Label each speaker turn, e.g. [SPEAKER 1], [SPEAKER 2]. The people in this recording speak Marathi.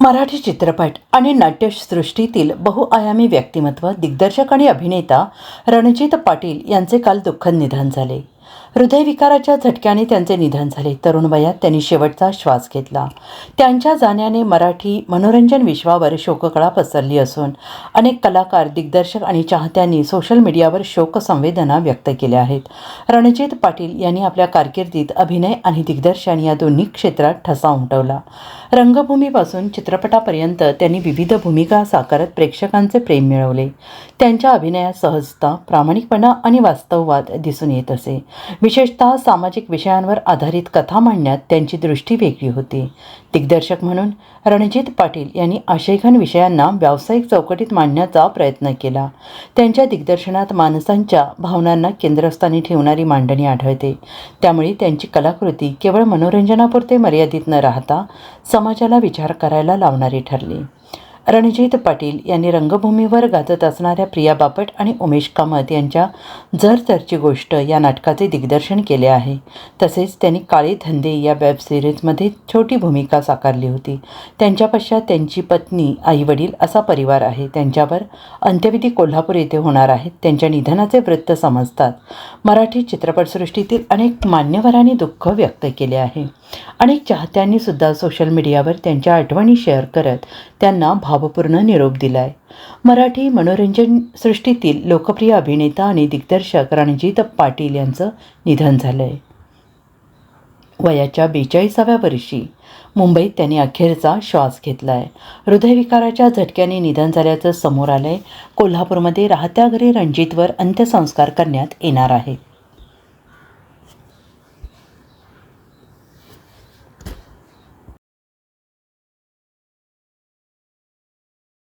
[SPEAKER 1] मराठी चित्रपट आणि नाट्यसृष्टीतील बहुआयामी व्यक्तिमत्व दिग्दर्शक आणि अभिनेता रणजित पाटील यांचे काल दुःखद निधन झाले. हृदयविकाराच्या झटक्याने त्यांचे निधन झाले. तरुण वयात त्यांनी शेवटचा श्वास घेतला. त्यांच्या जाण्याने मराठी मनोरंजन विश्वावर शोककळा पसरली असून अनेक कलाकार दिग्दर्शक आणि चाहत्यांनी सोशल मीडियावर शोकसंवेदना व्यक्त केल्या आहेत. रणजित पाटील यांनी आपल्या कारकिर्दीत अभिनय आणि दिग्दर्शन या दोन्ही क्षेत्रात ठसा उमटवला. रंगभूमीपासून चित्रपटापर्यंत त्यांनी विविध भूमिका साकारत प्रेक्षकांचे प्रेम मिळवले. त्यांच्या अभिनयात सहजता प्रामाणिकपणा आणि वास्तववाद दिसून येत असे. विशेषतः सामाजिक विषयांवर आधारित कथा मांडण्यात त्यांची दृष्टी वेगळी होती. दिग्दर्शक म्हणून रणजित पाटील यांनी आशयघन विषयांना व्यावसायिक चौकटीत मांडण्याचा प्रयत्न केला. त्यांच्या दिग्दर्शनात माणसांच्या भावनांना केंद्रस्थानी ठेवणारी मांडणी आढळते. त्यामुळे त्यांची कलाकृती केवळ मनोरंजनापुरते मर्यादित न राहता समाजाला विचार करायला लावणारी ठरली. रणजित पाटील यांनी रंगभूमीवर गाजत असणाऱ्या प्रिया बापट आणि उमेश कामत यांच्या जर गोष्ट या नाटकाचे दिग्दर्शन केले आहे. तसेच त्यांनी काळे धंदे या वेब सिरीजमध्ये छोटी भूमिका साकारली होती. त्यांच्या पश्चात त्यांची पत्नी आईवडील असा परिवार आहे. त्यांच्यावर अंत्यविधी कोल्हापूर येथे होणार आहेत. त्यांच्या निधनाचे वृत्त समजतात. मराठी चित्रपटसृष्टीतील अनेक मान्यवरांनी दुःख व्यक्त केले आहे. अनेक चाहत्यांनी सुद्धा सोशल मीडियावर त्यांच्या आठवणी शेअर करत त्यांना भावपूर्ण निरोप दिलाय. मराठी मनोरंजन सृष्टीतील लोकप्रिय अभिनेता आणि दिग्दर्शक रणजित पाटील यांचं निधन झालं आहे वयाच्या बेचाळीसाव्या वर्षी मुंबईत त्यांनी अखेरचा श्वास घेतला आहे हृदयविकाराच्या झटक्याने निधन झाल्याचं समोर आलं आहे कोल्हापूरमध्ये राहत्या घरी रणजितवर अंत्यसंस्कार करण्यात येणार आहेत.